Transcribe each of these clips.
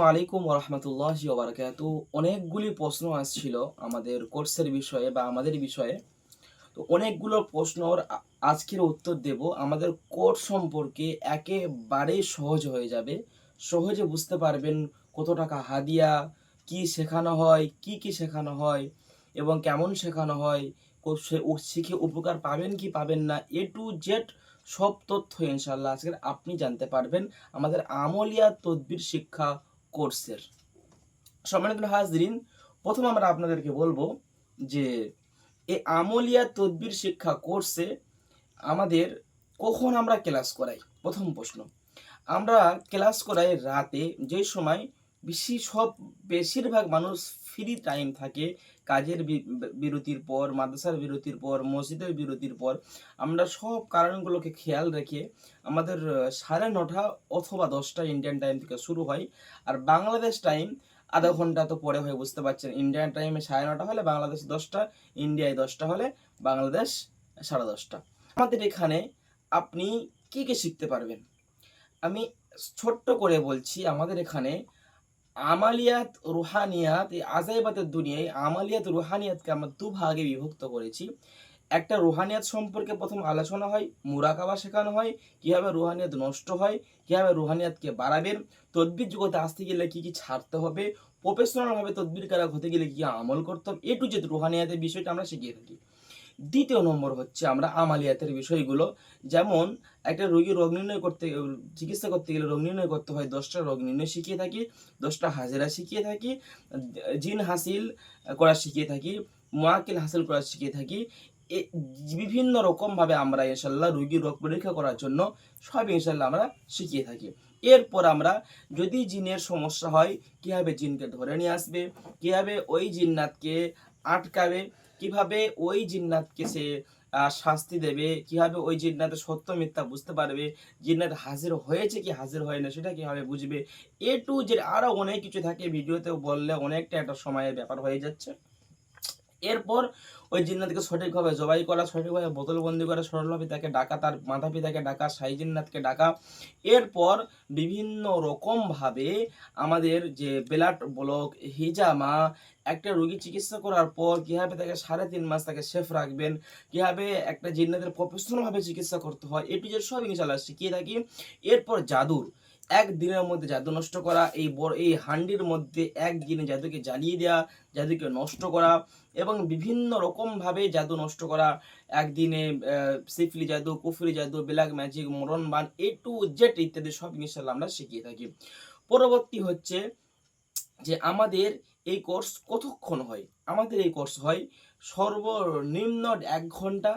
আসসালামু আলাইকুম রহমতুল্লাহ ওবরাকাতু অনেকগুলি প্রশ্ন আসছিল আমাদের কোর্সের বিষয়ে বা আমাদের বিষয়ে। তো অনেকগুলো প্রশ্নর আজকের উত্তর দেব। আমাদের কোর্স সম্পর্কে একেবারেই সহজ হয়ে যাবে। সহজে বুঝতে পারবেন কত টাকা হাদিয়া, কি শেখানো হয়, কি কি শেখানো হয় এবং কেমন শেখানো হয় শিখে উপকার পাবেন কি পাবেন না, এ টু জেড সব তথ্য ইনশাল্লাহ আজকে আপনি জানতে পারবেন। আমাদের আমলিয়া তদবির শিক্ষা কোর্সের। সম্মানিত হাজরিন, প্রথম আমরা আপনাদেরকে বলব যে এই আমলিয়া তদবির শিক্ষা কোর্সে আমাদের কখন আমরা ক্লাস করাই? প্রথম প্রশ্ন। আমরা ক্লাস করাই রাতে যে সময় বেশি সব বেশিরভাগ মানুষ ফ্রি টাইম থাকে কাজের বিরতির পর, মাদ্রাসার বিরতির পর, মসজিদের বিরতির পর, আমরা সব কারণগুলোকে খেয়াল রেখে আমাদের সাড়ে নটা অথবা দশটা ইন্ডিয়ান টাইম থেকে শুরু হয়। আর বাংলাদেশ টাইম আধা ঘণ্টা তো পরে হয়, বুঝতে পারছেন? ইন্ডিয়ান টাইমে সাড়ে নটা হলে বাংলাদেশ দশটা ইন্ডিয়ায় দশটা হলে বাংলাদেশ সাড়ে দশটা। আমাদের এখানে আপনি কি কি শিখতে পারবেন? আমি ছোট্ট করে বলছি, আমাদের এখানে আমালিয়াত রুহানিয়াত, এই আজাইবাতের দুনিয়ায় আমালিয়াত রুহানিয়াতকে আমরা দু ভাগে বিভক্ত করেছি। একটা রুহানিয়াত সম্পর্কে প্রথম আলোচনা হয়, মুরাকাবা শেখানো হয়, কীভাবে রুহানিয়াত নষ্ট হয়, কীভাবে রুহানিয়াতকে বাড়াবেন, তদ্বির জগতে আসতে গেলে কী কী ছাড়তে হবে প্রফেশনালভাবে তদ্বির কারক হতে গেলে কি আমল করতে হবে, এ টু জেড রুহানিয়াতের বিষয়টা আমরা শিখিয়ে থাকি। দ্বিতীয় নম্বর হচ্ছে আমরা আমালিয়াতের বিষয়গুলো। যেমন, একটা রোগী রোগ নির্ণয় করতে, চিকিৎসা করতে গেলে রোগ নির্ণয় করতে হয়, দশটা রোগ নির্ণয় শিখিয়ে থাকি, দশটা হাজিরা শিখিয়ে থাকি, জিন হাসিল করা শিখিয়ে থাকি মোয়াকিল হাসিল করা শিখিয়ে থাকি। বিভিন্ন রকমভাবে আমরা ইনশাল্লাহ রোগীর রোগ পরীক্ষা করার জন্য সব ইনশাল্লাহ আমরা শিখিয়ে থাকি। এরপর আমরা যদি জিনের সমস্যা হয়, কীভাবে জিনকে ধরে নিয়ে আসবে, কীভাবে ওই জিন্নাতকে আটকাবে কীভাবে ওই জিন্নাতকে সে শাস্তি দেবে? কীভাবে ওই জিন্নাতের সত্য মিথ্যা বুঝতে পারবে? জিন্নাত হাজির হয়েছে কি হাজির হয় না, সেটা কীভাবে বুঝবে? এ টু যে আরও অনেক কিছু থাকে ভিডিওতে বললে অনেকটা একটা সময়ের ব্যাপার হয়ে যাচ্ছে। এরপর ওই জিন্নাতকে সঠিকভাবে জবাই করা, সঠিকভাবে বোতলবন্দি করা, সরলভাবে তাকে ডাকা, তার মাথা পিতাকে ডাকা সাই জিন্নাতকে ডাকা। এরপর বিভিন্ন রকমভাবে আমাদের যে ব্লাড ব্লক, হিজামা, একটা রোগী চিকিৎসা করার পর কীভাবে তাকে সাড়ে তিন মাস তাকে সেফ রাখবেন, কীভাবে একটা জিন্নাতের প্রফেশনালভাবে চিকিৎসা করতে হয় এটু যে সব ইনশাল্লাহ শিখিয়ে থাকি। এরপর জাদুর। একদিনের মধ্যে জাদু নষ্ট করা, এই বড়, এই হান্ডির মধ্যে একদিনে জাদুকে জ্বালিয়ে দেওয়া জাদুকে নষ্ট করা এবং বিভিন্ন রকমভাবে জাদু নষ্ট করা। একদিনে সিফলি জাদু, কুফরি জাদু, ব্ল্যাক ম্যাজিক, মরণ বান, এ টু জেড ইত্যাদি সব ইনশাল্লাহ আমরা শিখিয়ে থাকি। পরবর্তী হচ্ছে যে আমাদের এই কোর্স কতক্ষণ হয়? আমাদের এই কোর্স হয় সর্বনিম্ন এক ঘণ্টা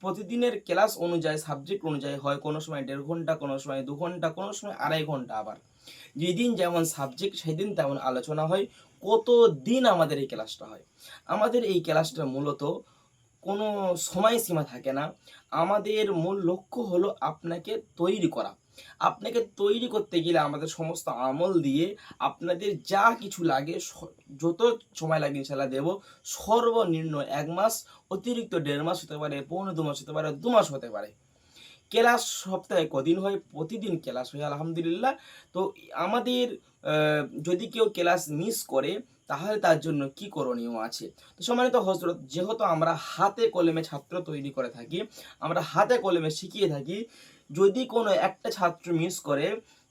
প্রতিদিনের ক্লাস অনুযায়ী সাবজেক্ট অনুযায়ী হয় কোনো সময় দেড় ঘণ্টা, কোনো সময় দু ঘণ্টা, কোনো সময় আড়াই ঘণ্টা আবার। যেদিন যেমন সাবজেক্ট সেদিন তেমন আলোচনা হয়। কত দিন আমাদের এই ক্লাসটা হয়? আমাদের এই ক্লাসটা মূলত কোনো সময়সীমা থাকে না। আমাদের মূল লক্ষ্য হলো আপনাকে তৈরি করা। আপনাকে তৈরি করতে গেলে আমাদের সমস্ত আমল দিয়ে আপনাদের যা কিছু লাগে যত সময় লাগে ইনশাল্লাহ দেবো, সর্বনিম্ন এক মাস, অতিরিক্ত দেড় মাস হতে পারে, পৌনে দু মাস হতে পারে, দু মাস হতে পারে। ক্লাস সপ্তাহে কদিন হয়? প্রতিদিন ক্লাস হয়, আলহামদুলিল্লাহ। তো আমাদের যদি কেউ ক্লাস মিস করে, তাহলে তার জন্য কি করণীয় আছে? তো সম্মানিত হজরত যেহেতু আমরা হাতে কলমে ছাত্র তৈরি করে থাকি, আমরা হাতে কলমে শিখিয়ে থাকি যদি কোনো একটা ছাত্র মিস করে,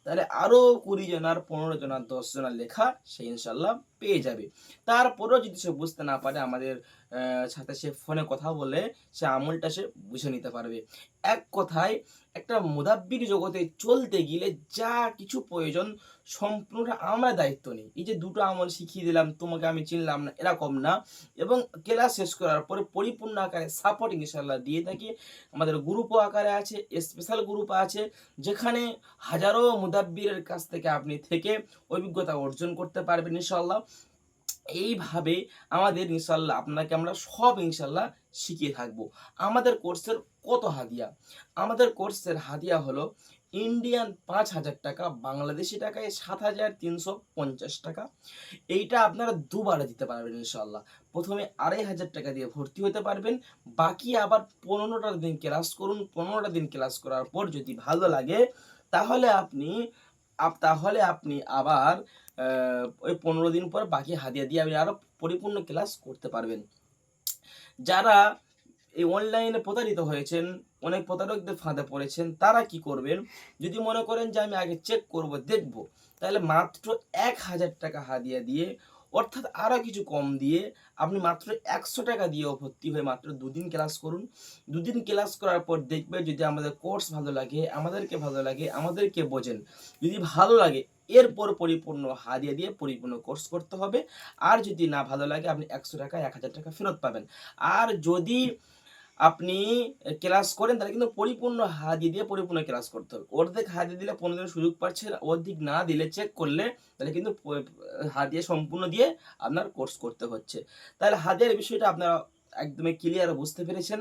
তাহলে আরও কুড়ি জনার পনেরো জনার দশ জনার লেখা সে ইনশাল্লাহ পেয়ে যাবে। তারপরেও যদি সে বুঝতে না পারে, আমাদের সাথে সে ফোনে কথা বলে, সে আমলটা সে বুঝে নিতে পারবে। এক কথায় একটা মুদাব্বির জগতে চলতে গেলে যা কিছু প্রয়োজন সম্পূর্ণটা আমরা দায়িত্ব নিই। এই যে দুটো আমল শিখিয়ে দিলাম, তোমাকে আমি চিনলাম না, এরকম না। এবং ক্লাস শেষ করার পরে পরিপূর্ণ আকারে সাপোর্ট ইনশাল্লাহ দিয়ে থাকি। আমাদের গ্রুপ আকারে আছে স্পেশাল গ্রুপ আছে, যেখানে হাজারো মুদাব্বিরের কাছ থেকে আপনি থেকে অভিজ্ঞতা অর্জন করতে পারবেন ইনশাল্লাহ এইভাবে আমাদের ইনশাল্লাহ আপনাকে আমরা সব ইনশাল্লাহ শিখিয়ে থাকব। আমাদের কোর্সের কত হাদিয়া? আমাদের কোর্সের হাদিয়া হলো ইন্ডিয়ান পাঁচ হাজার টাকা, বাংলাদেশি টাকায় সাত হাজার তিনশো পঞ্চাশ টাকা। এইটা আপনারা দুবারে দিতে পারবেন ইনশাল্লাহ প্রথমে আড়াই হাজার টাকা দিয়ে ভর্তি হতে পারবেন। বাকি আবার পনেরোটা দিন ক্লাস করুন। পনেরোটা দিন ক্লাস করার পর যদি ভালো লাগে, তাহলে আপনি, আপ- তাহলে আপনি আবার ওই পনেরো দিন পর বাকি হাদিয়া দিয়ে আপনি আরও পরিপূর্ণ ক্লাস করতে পারবেন। যারা এই অনলাইনে প্রতারিত হয়েছেন, অনেক প্রতারকদের ফাঁদে পড়েছেন, তারা কি করবেন? যদি মনে করেন যে আমি আগে চেক করব, দেখব, তাহলে মাত্র এক হাজার টাকা হাদিয়া দিয়ে, অর্থাৎ আরও কিছু কম দিয়ে, আপনি মাত্র একশো টাকা দিয়েও ভর্তি হয়ে মাত্র দুদিন ক্লাস করুন। দুদিন ক্লাস করার পর দেখবে যদি আমাদের কোর্স ভালো লাগে, আমাদেরকে ভালো লাগে, আমাদেরকে বোঝেন। যদি ভালো লাগে, এরপর পরিপূর্ণ হাদিয়া দিয়ে পরিপূর্ণ কোর্স করতে হবে। আর যদি না ভালো লাগে, আপনি একশো টাকা এক হাজার টাকা ফেরত পাবেন। আর যদি আপনি ক্লাস করেন, তাহলে কিন্তু পরিপূর্ণ হাদিয়ে দিয়ে পরিপূর্ণ ক্লাস করতে হবে। অর্ধেক হাদিয়ে দিলে পনেরো দিনের সুযোগ পাচ্ছে অর্ধেক না দিলে চেক করলে তাহলে কিন্তু হাজিয়ে সম্পূর্ণ দিয়ে আপনার কোর্স করতে হচ্ছে। তাহলে হাদিয়ার বিষয়টা আপনারা একদমই ক্লিয়ার বুঝতে পেরেছেন।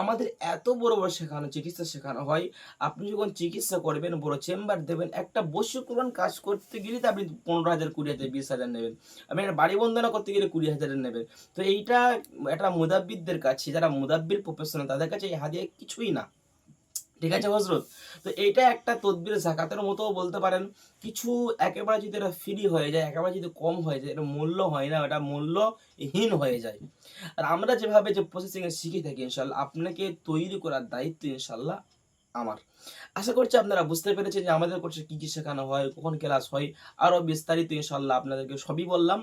আমাদের এত বড় বড় শেখানো, চিকিৎসা শেখানো হয়। আপনি যখন চিকিৎসা করবেন, বড় চেম্বার দেবেন, একটা বৈশ্যকরণ কাজ করতে গেলে তো আপনি পনেরো হাজার, কুড়ি হাজার, বিশ হাজার নেবেন। আপনি একটা বাড়ি বন্দনা করতে গেলে কুড়ি হাজারের নেবেন। তো এইটা একটা মুদাব্বিরদের কাছে, যারা মুদাব্বির প্রফেশনাল তাদের কাছে এই হাদিয়া কিছুই না। ঠিক আছে হজরত? তো এটা একটা তদবির জাকাতের মতো বলতে পারেন। কিছু একেবারে যদি এটা ফ্রি হয়ে যায়, একেবারে যদি কম হয়ে যায়, এটা মূল্য হয় না, এটা মূল্যহীন হয়ে যায়। আর আমরা যেভাবে যে প্রসেসিংয়ে শিখে থাকি ইনশাল্লাহ আপনাকে তৈরি করার দায়িত্ব ইনশাল্লাহ আমার। আশা করছি আপনারা বুঝতে পেরেছেন যে আমাদের কোর্সে কী কী শেখানো হয়, কখন ক্লাস হয়, আরও বিস্তারিত ইনশাল্লাহ আপনাদেরকে সবই বললাম।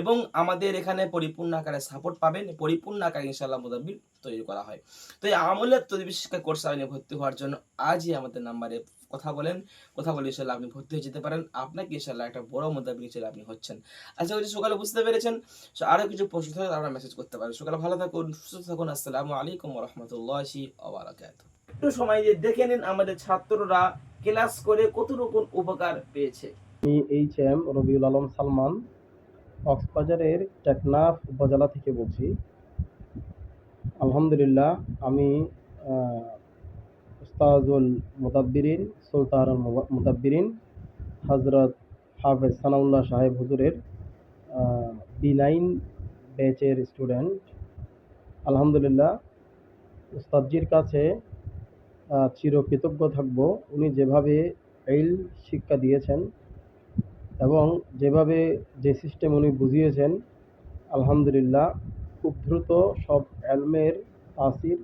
এবং আমাদের এখানে পরিপূর্ণ আকারে সাপোর্ট পাবেন, পরিপূর্ণ আকারে ইনশাল্লাহ মোদাব্বির তৈরি করা হয়। তো এই আমলের তদবির শিক্ষা কোর্স আইনে ভর্তি হওয়ার জন্য আজই আমাদের নাম্বারে কথা বলেন। কথা বলে ইনশাল্লাহ আপনি ভর্তি হয়ে যেতে পারেন। আপনাকে ইনশাল্লাহ একটা বড় মোদাব্বির হিসেবে আপনি হচ্ছেন। আশা করছি সকালে বুঝতে পেরেছেন। আরও কিছু প্রশ্ন থাকলে আপনারা মেসেজ করতে পারেন। সকালে ভালো থাকুন, সুস্থ থাকুন। আসসালামু আলাইকুম রহমতুল্লাহি আবরাকাতুহ একটু সময় দিয়ে দেখে নিন আমাদের ছাত্ররা ক্লাস করে কতটুকু উপকার পেয়েছে। আমি এইচ এম রবিউল আলম সালমান, কক্সবাজারের টেকনাফ উপজেলা থেকে বলছি। আলহামদুলিল্লাহ, আমি উস্তাজুল মুদাব্বিরিন, সুলতানুল মুবা- মুদাব্বিরিন হজরত হাফেজ সানাউল্লাহ সাহেব হুজুরের বি নাইন ব্যাচের স্টুডেন্ট আলহামদুলিল্লাহ, উস্তাদজির কাছে চিরকৃতজ্ঞ থাকব। উনি যেভাবে এইল শিক্ষা দিয়েছেন এবং যেভাবে যে সিস্টেম উনি বুঝিয়েছেন, আলহামদুলিল্লাহ, খুব দ্রুত সব এলমের তাসির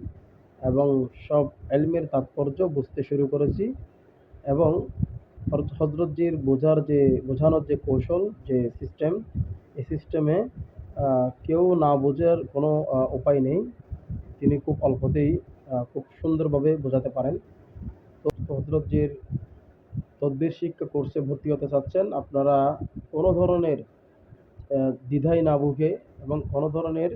এবং সব এলমের তাৎপর্য বুঝতে শুরু করেছি এবং হজরতজির বোঝার যে, বোঝানোর যে কৌশল, যে সিস্টেম এই সিস্টেমে কেউ না বোঝার কোনো উপায় নেই। তিনি খুব অল্পতেই খুব সুন্দরভাবে বোঝাতে পারেন। তো হজরতজির তদবির শিক্ষা কোর্সে ভর্তি হতে চাচ্ছেন। আপনারা কোনো ধরনের দ্বিধায় না ভুগে এবং কোনো ধরনের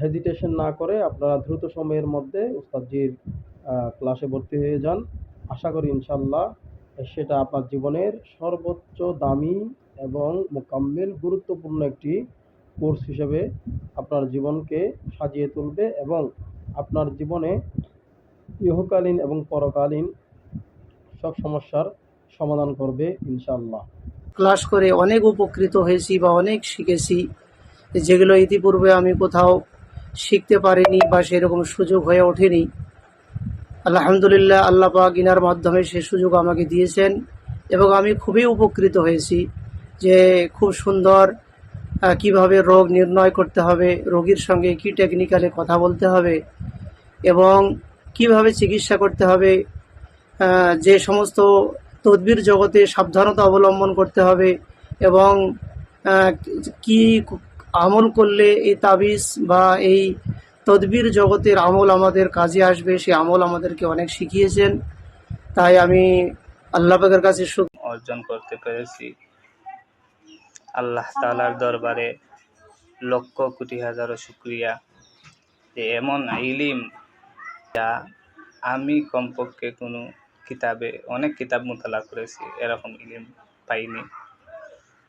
হেজিটেশন না করে আপনারা দ্রুত সময়ের মধ্যে উস্তাদজির ক্লাসে ভর্তি হয়ে যান। আশা করি ইনশাল্লাহ সেটা আপনার জীবনের সর্বোচ্চ দামি এবং মোকাম্মেল গুরুত্বপূর্ণ একটি কোর্স হিসেবে আপনার জীবনকে সাজিয়ে তুলবে এবং আপনার জীবনে ইহকালীন এবং পরকালীন সব সমস্যার সমাধান করবে ইনশাআল্লাহ। ক্লাস করে অনেক উপকৃত হয়েছি বা অনেক শিখেছি, যেগুলো ইতিপূর্বে আমি কোথাও শিখতে পারিনি বা সেরকম সুযোগ হয়ে ওঠেনি। আলহামদুলিল্লাহ, আল্লাহ পাক ইনার মাধ্যমে সে সুযোগ আমাকে দিয়েছেন এবং আমি খুবই উপকৃত হয়েছি যে খুব সুন্দর কীভাবে রোগ নির্ণয় করতে হবে, রোগীর সঙ্গে কি টেকনিক্যালে কথা বলতে হবে এবং কীভাবে চিকিৎসা করতে হবে যে সমস্ত তদবির জগতে সাবধানতা অবলম্বন করতে হবে এবং কি আমল করলে এই তাবিজ বা এই তদবির জগতের আমল আমাদের কাজে আসবে, সে আমল আমাদেরকে অনেক শিখিয়েছেন। তাই আমি আল্লাহ কাছে শুক- অর্জন করতে পেরেছি। আল্লাহ তালার দরবারে লক্ষ কোটি হাজারো শুক্রিয়া। যে এমন ইলিম যা আমি কমপক্ষে কোনো কিতাবে, অনেক কিতাব মোতালা করেছি, এরকম ইলিম পাইনি।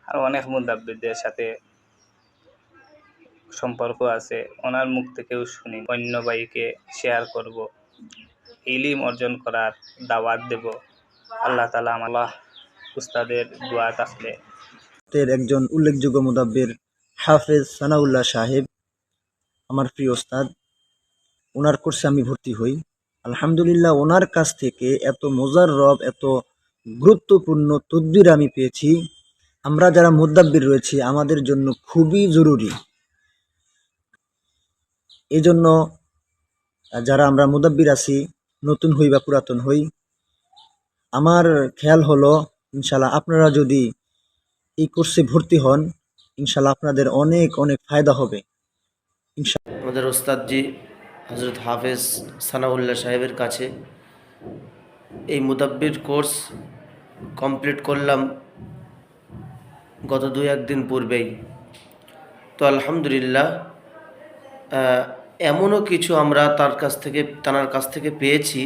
আর অনেক মুদাব্বিদের সাথে সম্পর্ক আছে, ওনার মুখ থেকেও শুনি, অন্য ভাইকে শেয়ার করব। ইলিম অর্জন করার দাওয়াত দেব। আল্লাহ তালা আমার উস্তাদের দোয়া আসলে এর একজন উল্লেখযোগ্য মুদাব্বির হাফেজ সানাউল্লাহ সাহেব, আমার প্রিয় ওস্তাদ। ওনার কোর্সে আমি ভর্তি হই। আলহামদুলিল্লাহ, ওনার কাছ থেকে এত মজার রব, এত গুরুত্বপূর্ণ তদবির আমি পেয়েছি। আমরা যারা মুদাব্বির রয়েছি, আমাদের জন্য খুবই জরুরি। এই জন্য যারা আমরা মুদাব্বির আছি, নতুন হই বা পুরাতন হই, আমার খেয়াল হলো ইনশাল্লাহ আপনারা যদি এই কোর্সে ভর্তি হন ইনশাল্লাহ আপনাদের অনেক অনেক ফায়দা হবে। আমাদের ওস্তাদজি হজরত হাফেজ সানাউল্লাহ সাহেবের কাছে এই মুদাব্বির কোর্স কমপ্লিট করলাম গত দুই একদিন পূর্বেই। তো আলহামদুলিল্লাহ এমনও কিছু আমরা তার কাছ থেকে তার কাছ থেকে পেয়েছি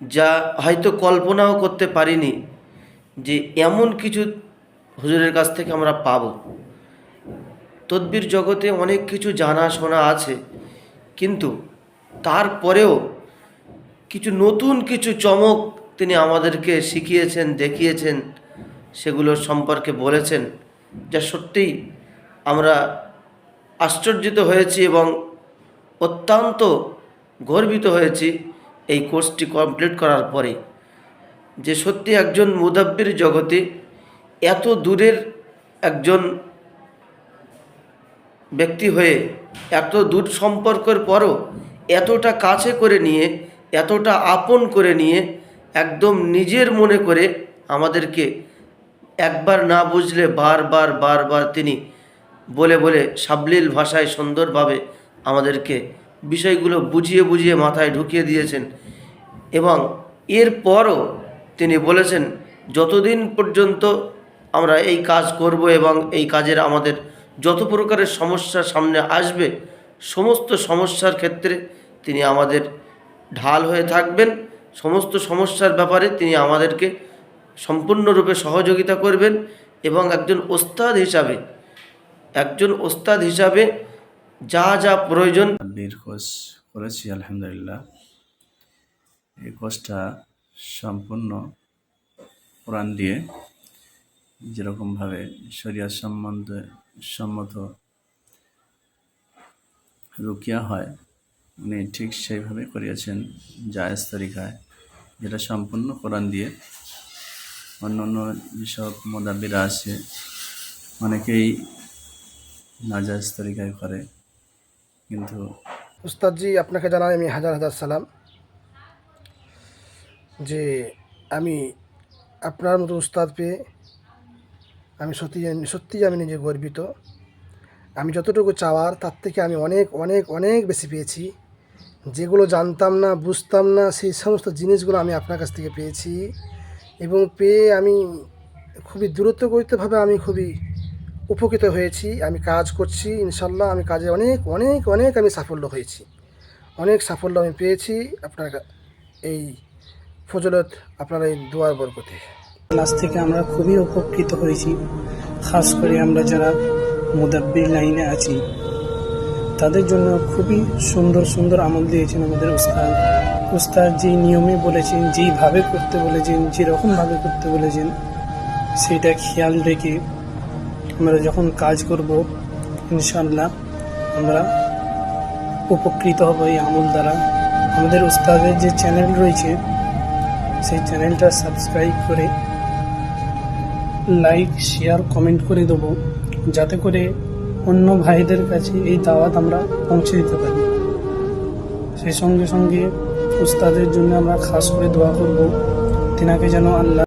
যা হয়তো কল্পনাও করতে পারিনি যে এমন কিছু হুজুরের কাছ থেকে আমরা পাবো। তদ্বির জগতে অনেক কিছু জানা শোনা আছে, কিন্তু তারপরেও কিছু নতুন কিছু চমক তিনি আমাদেরকে শিখিয়েছেন, দেখিয়েছেন সেগুলোর সম্পর্কে বলেছেন, যা সত্যিই আমরা আশ্চর্যিত হয়েছি এবং অত্যন্ত গর্বিত হয়েছি এই কোর্সটি কমপ্লিট করার পরে। যে সত্যি একজন মুদাব্বির জগতে এত দূরের একজন ব্যক্তি হয়ে এত দূর সম্পর্কের পরও এতটা কাছে করে নিয়ে, এতটা আপন করে নিয়ে, একদম নিজের মনে করে আমাদেরকে একবার না বুঝলে বারবার বারবার তিনি বলে বলে সাবলীল ভাষায় সুন্দরভাবে আমাদেরকে বিষয়গুলো বুঝিয়ে বুঝিয়ে মাথায় ঢুকিয়ে দিয়েছেন এবং এরপরও তিনি বলেছেন, যতদিন পর্যন্ত আমরা এই কাজ করব এবং এই কাজের আমাদের যত প্রকারের সমস্যা সামনে আসবে, সমস্ত সমস্যার ক্ষেত্রে তিনি আমাদের ঢাল হয়ে থাকবেন। সমস্ত সমস্যার ব্যাপারে তিনি আমাদেরকে সম্পূর্ণরূপে সহযোগিতা করবেন এবং একজন ওস্তাদ হিসাবে, একজন ওস্তাদ হিসাবে যা যা প্রয়োজন করেছি, আলহামদুলিল্লাহ। এই কোর্সটা সম্পূর্ণ প্রাণ দিয়ে যেরকমভাবে শরিয়া সম্বন্ধে সম্মত রুকিয়া হয়, উনি ঠিক সেইভাবে করিয়াছেন জায়েজ তরিকায়, যেটা সম্পূর্ণ কোরআন দিয়ে। অন্য অন্য যেসব মোদাব্বিরা আছে, অনেকেই নাজায়েজ তরিকায় করে, কিন্তু উস্তাদজি, আপনাকে জানাই আমি হাজার হাজার সালাম যে আমি আপনার মতো উস্তাদ পেয়ে আমি সত্যি সত্যি আমি নিজে গর্বিত। আমি যতটুকু চাওয়ার, তার থেকে আমি অনেক অনেক অনেক বেশি পেয়েছি। যেগুলো জানতাম না, বুঝতাম না, সেই সমস্ত জিনিসগুলো আমি আপনার কাছ থেকে পেয়েছি এবং পেয়ে আমি খুবই দূরত্বগতিভাবে আমি খুবই উপকৃত হয়েছি। আমি কাজ করছি, ইনশাল্লাহ আমি কাজে অনেক অনেক অনেক আমি সাফল্য হয়েছি। অনেক সাফল্য আমি পেয়েছি আপনার এই ফজলত আপনার এই দোয়ার বরকতে। ক্লাস থেকে আমরা খুবই উপকৃত হয়েছি। খাস করে আমরা যারা মুদাব্বির লাইনে আছি। তাদের জন্য খুবই সুন্দর সুন্দর আমল দিয়েছেন আমাদের উস্তাদ। উস্তাদ যেই নিয়মে বলেছেন, যেইভাবে করতে বলেছেন, যেরকমভাবে করতে বলেছেন, সেটা খেয়াল রেখে আমরা যখন কাজ করব ইনশাল্লাহ আমরা উপকৃত হব এই আমল দ্বারা। আমাদের উস্তাদের যে চ্যানেল রয়েছে, সেই চ্যানেলটা সাবস্ক্রাইব করে লাইক শেয়ার কমেন্ট করে দেবো, যাতে করে অন্য ভাইদের কাছে এই দাওয়াত আমরা পৌঁছে দিতে পারি। সেই সঙ্গে সঙ্গে উস্তাদের জন্য আমরা খাস করে দোয়া করব। তিনাকে যেন আল্লাহ